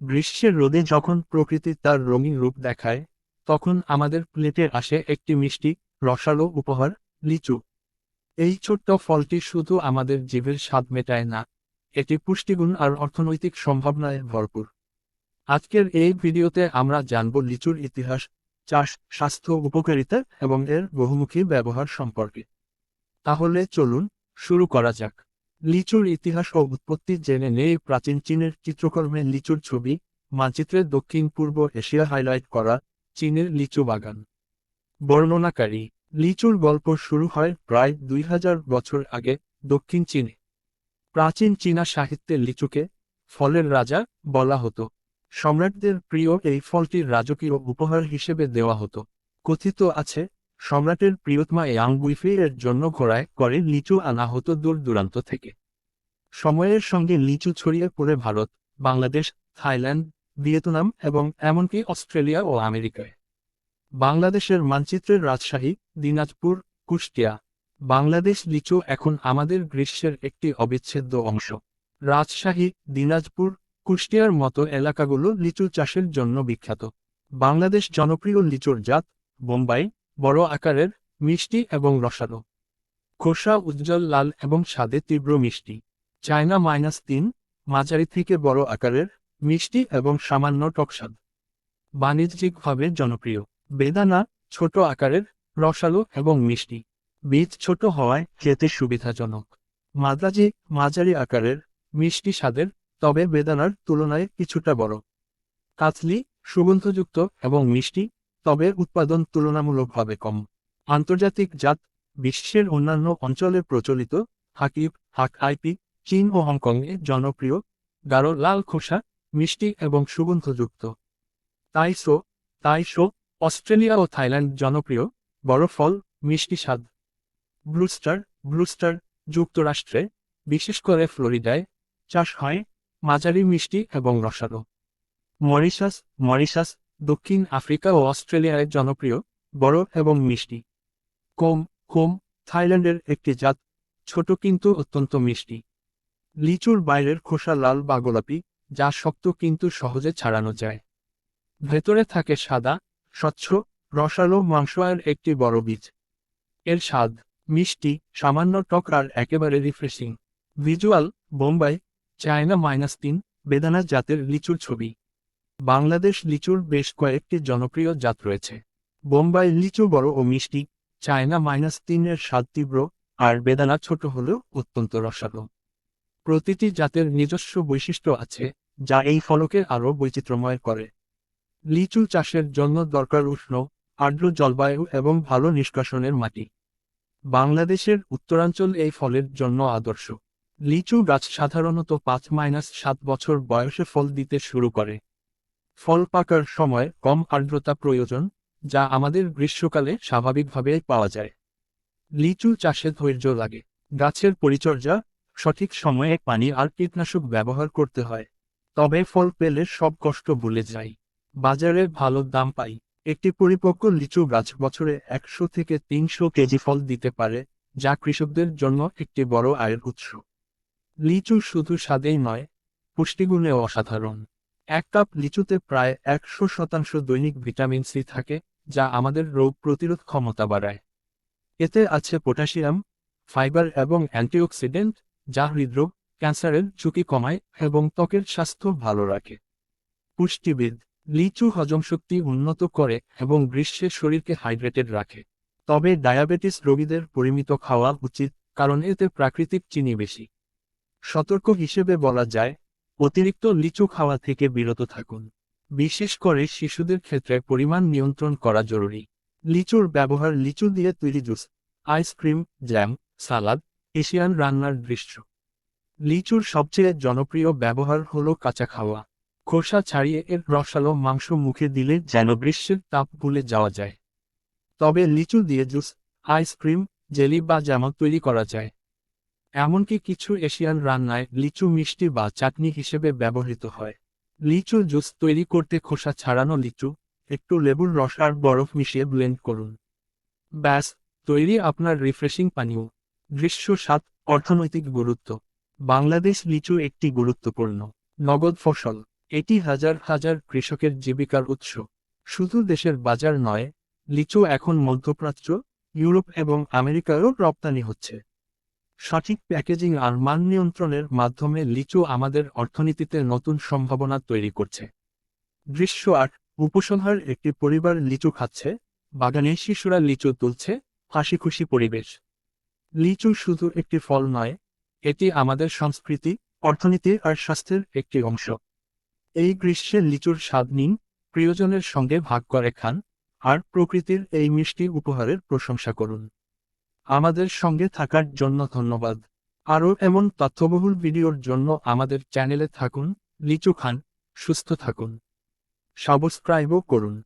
গ্রীষ্মের রোদে যখন প্রকৃতি তার রঙিন রূপ দেখায়, তখন আমাদের প্লেটে আসে একটি মিষ্টি, রসালো উপহার, লিচু। এই ছোট্ট ফলটি শুধু আমাদের জীবের স্বাদ মেটায় না, এটি পুষ্টিগুণ আর অর্থনৈতিক সম্ভাবনায় ভরপুর। আজকের এই ভিডিওতে আমরা জানব লিচুর ইতিহাস, চাষ, স্বাস্থ্য উপকারিতা এবং এর বহুমুখী ব্যবহার সম্পর্কে। তাহলে চলুন শুরু করা যাক। লিচুর ইতিহাস ও উৎপত্তি জেনে নেই। প্রাচীন চীনের চিত্রকর্মে লিচুর ছবি, মানচিত্রে দক্ষিণ পূর্ব এশিয়া হাইলাইট করা চীনের লিচু বাগান। বর্ণনাকারী, লিচুর গল্প শুরু হয় প্রায় দুই হাজার বছর আগে দক্ষিণ চীনে। প্রাচীন চীনা সাহিত্যে লিচুকে ফলের রাজা বলা হতো। সম্রাটদের প্রিয় এই ফলটির রাজকীয় উপহার হিসেবে দেওয়া হতো। কথিত আছে সম্রাটের প্রিয়তমা ইয়াং এর জন্য ঘোড়ায় করে লিচু আনা হতো দূর দূরান্ত থেকে। সময়ের সঙ্গে লিচু ছড়িয়ে পড়ে ভারত, বাংলাদেশ, থাইল্যান্ড, ভিয়েতনাম এবং এমনকি অস্ট্রেলিয়া ও আমেরিকায়। বাংলাদেশের মানচিত্রের রাজশাহী, দিনাজপুর, কুষ্টিয়া, বাংলাদেশ লিচু এখন আমাদের গ্রীষ্মের একটি অবিচ্ছেদ্য অংশ। রাজশাহী, দিনাজপুর, কুষ্টিয়ার মতো এলাকাগুলো লিচু চাষের জন্য বিখ্যাত। বাংলাদেশ জনপ্রিয় লিচুর জাত বোম্বাই বড় আকারের, মিষ্টি এবং রসালো। খোসা উজ্জ্বল, লাল এবং স্বাদে তীব্র মিষ্টি। চায়না মাইনাস তিন, মাঝারি থেকে বড় আকারের, মিষ্টি এবং সামান্য টকস্বাদ বাণিজ্যিকভাবে জনপ্রিয়। বেদানা, ছোট আকারের, রসালো এবং মিষ্টি। বীজ ছোট হওয়ায় খেতে সুবিধাজনক। মাদ্রাজি মাঝারি আকারের, মিষ্টি স্বাদের, তবে বেদানার তুলনায় কিছুটা বড়। কাতলি, সুগন্ধযুক্ত এবং মিষ্টি তবে উৎপাদন তুলনামূলকভাবে কম। আন্তর্জাতিক জাত বিশ্বের অন্যান্য অঞ্চলে প্রচলিত হাকিব হাক আইপি চীন ও হংকংয়ে জনপ্রিয়, গাঢ় লাল খোসা, মিষ্টি এবং সুগন্ধযুক্ত। তাইসো তাইশো, অস্ট্রেলিয়া ও থাইল্যান্ড জনপ্রিয়, বড় ফল, মিষ্টি স্বাদ। ব্লুস্টার ব্লুস্টার যুক্তরাষ্ট্রে, বিশেষ করে ফ্লোরিডায়, চাষ হয় মাঝারি মিষ্টি এবং রসালো। মরিশাস মরিশাস দক্ষিণ আফ্রিকা ও অস্ট্রেলিয়ায় জনপ্রিয়, বড় এবং মিষ্টি। কোম কোম থাইল্যান্ডের একটি জাত, ছোট কিন্তু অত্যন্ত মিষ্টি। লিচুর বাইরের খোসা লাল বা গোলাপি, যা শক্ত কিন্তু সহজে ছাড়ানো যায়। ভেতরে থাকে সাদা, স্বচ্ছ, রসালো মাংস আর একটি বড় বীজ। এর স্বাদ, মিষ্টি, সামান্য টক আর একেবারে refreshing visual, Bombai, China minus তিন, বেদানা জাতের লিচুর ছবি। বাংলাদেশ লিচুর বেশ কয়েকটি জনপ্রিয় জাত রয়েছে। বোম্বাই লিচু বড় ও মিষ্টি, চায়না মাইনাস তিনের স্বাদ তীব্র, আর বেদানা ছোট হলেও অত্যন্ত রসালো। প্রতিটি জাতের নিজস্ব বৈশিষ্ট্য আছে, যা এই ফলকে আরও বৈচিত্র্যময় করে। লিচু চাষের জন্য দরকার উষ্ণ, আর্দ্র জলবায়ু এবং ভালো নিষ্কাশনের মাটি। বাংলাদেশের উত্তরাঞ্চল এই ফলের জন্য আদর্শ। লিচু গাছ সাধারণত পাঁচ মাইনাস সাত বছর বয়সে ফল দিতে শুরু করে। ফল পাকার সময় কম আর্দ্রতা প্রয়োজন, যা আমাদের গ্রীষ্মকালে স্বাভাবিকভাবে পাওয়া যায়। লিচু চাষে ধৈর্য লাগে। গাছের পরিচর্যা, সঠিক সময়ে পানি আর কীটনাশক ব্যবহার করতে হয়। তবে ফল পেলে সব কষ্ট ভুলে যায় বাজারে ভালো দাম পাই। একটি পরিপক্ক লিচু গাছ বছরে একশো থেকে তিনশো কেজি ফল দিতে পারে, যা কৃষকদের জন্য একটি বড় আয়ের উৎস। লিচু শুধু স্বাদেই নয়, পুষ্টিগুণেও অসাধারণ। এক কাপ লিচুতে প্রায় একশো শতাংশ দৈনিক ভিটামিন সি থাকে, যা আমাদের রোগ প্রতিরোধ ক্ষমতা বাড়ায়। এতে আছে পটাশিয়াম, ফাইবার এবং অ্যান্টিঅক্সিডেন্ট, যা হৃদরোগ, ক্যান্সারের ঝুঁকি কমায় এবং ত্বকের স্বাস্থ্য ভালো রাখে। পুষ্টিবিদ, লিচু হজমশক্তি উন্নত করে এবং গ্রীষ্মে শরীরকে হাইড্রেটেড রাখে। তবে ডায়াবেটিস রোগীদের পরিমিত খাওয়া উচিত, কারণ এতে প্রাকৃতিক চিনি বেশি। সতর্ক হিসেবে বলা যায় অতিরিক্ত লিচু খাওয়া থেকে বিরত থাকুন। বিশেষ করে শিশুদের ক্ষেত্রে পরিমাণ নিয়ন্ত্রণ করা জরুরি। লিচুর ব্যবহার লিচু দিয়ে তৈরি juice ice cream jam, salad, Asian রান্নার দৃশ্য। লিচুর সবচেয়ে জনপ্রিয় ব্যবহার হলো কাঁচা খাওয়া। খোসা ছাড়িয়ে এর রসালো মাংস মুখে দিলে যেন গ্রীষ্মের তাপ ভুলে যাওয়া যায়। তবে লিচু দিয়ে জুস আইসক্রিম জেলি বা জ্যামক তৈরি করা যায়। এমনকি কিছু এশিয়ান রান্নায় লিচু মিষ্টি বা চাটনি হিসেবে ব্যবহৃত হয়। লিচু জুস তৈরি করতে খোসা ছাড়ানো লিচু, একটু লেবুর রস আর বরফ মিশিয়ে ব্লেন্ড করুন। ব্যাস, তৈরি আপনার রিফ্রেশিং পানীয়। দৃশ্য স্বাদ, অর্থনৈতিক গুরুত্ব। বাংলাদেশ লিচু একটি গুরুত্বপূর্ণ নগদ ফসল। এটি হাজার হাজার কৃষকের জীবিকার উৎস। শুধু দেশের বাজার নয়, লিচু এখন মধ্যপ্রাচ্য, ইউরোপ এবং আমেরিকায়ও রপ্তানি হচ্ছে। সঠিক প্যাকেজিং আর মান নিয়ন্ত্রণের মাধ্যমে লিচু আমাদের অর্থনীতিতে নতুন সম্ভাবনা তৈরি করছে। দৃশ্য আট উপসংহার একটি পরিবার লিচু খাচ্ছে, বাগানে শিশুরা লিচু তুলছে হাসি খুশি পরিবেশ। লিচু শুধু একটি ফল নয়, এটি আমাদের সংস্কৃতি, অর্থনীতি আর স্বাস্থ্যের একটি অংশ। এই গ্রীষ্মে লিচুর স্বাদ নিন, প্রিয়জনের সঙ্গে ভাগ করে খান, আর প্রকৃতির এই মিষ্টি উপহারের প্রশংসা করুন। আমাদের সঙ্গে থাকার জন্য ধন্যবাদ। আরও এমন তথ্যবহুল ভিডিওর জন্য আমাদের চ্যানেলে থাকুন। লিচু খান, সুস্থ থাকুন। সাবস্ক্রাইবও করুন।